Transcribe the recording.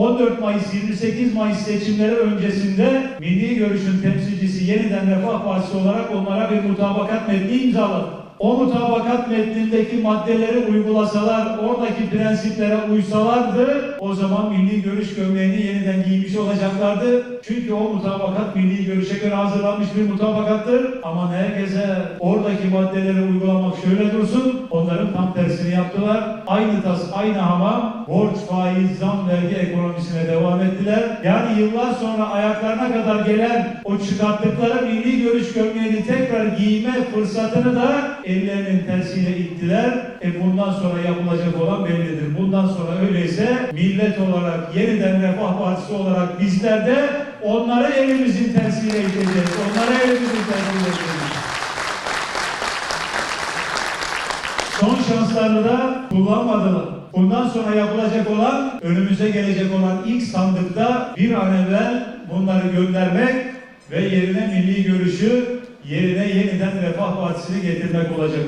14 Mayıs 28 Mayıs seçimleri öncesinde Milli Görüş'ün temsilcisi yeniden Refah Partisi olarak onlara bir mutabakat metni imzaladı. O mutabakat metnindeki maddeleri uygulasalar, oradaki prensiplere uysalardı o zaman milli görüş gömleğini yeniden giymiş olacaklardı. Çünkü o mutabakat milli görüşe göre hazırlanmış bir mutabakattır. Ama herkese oradaki maddeleri uygulamak şöyle dursun, onların tam tersini yaptılar. Aynı tas, aynı hamam, borç, faiz, zam, vergi ekonomisine devam ettiler. Yani yıllar sonra ayaklarına kadar gelen o çıkarttıkları milli görüş gömleğini tekrar giyme fırsatını da ellerinin tersiyle ittiler. E bundan sonra yapılacak olan bellidir. Bundan sonra öyleyse millet olarak yeniden Refah Partisi olarak bizler de onları elimizin tersiyle iteceğiz. Onları elimizin tersiyle iteceğiz. Son şanslarını da kullanmadılar. Bundan sonra yapılacak olan, önümüze gelecek olan ilk sandıkta bir an evvel bunları göndermek ve yerine milli görüşü, yerine yeniden Refah Partisi'ni getirmek olacak.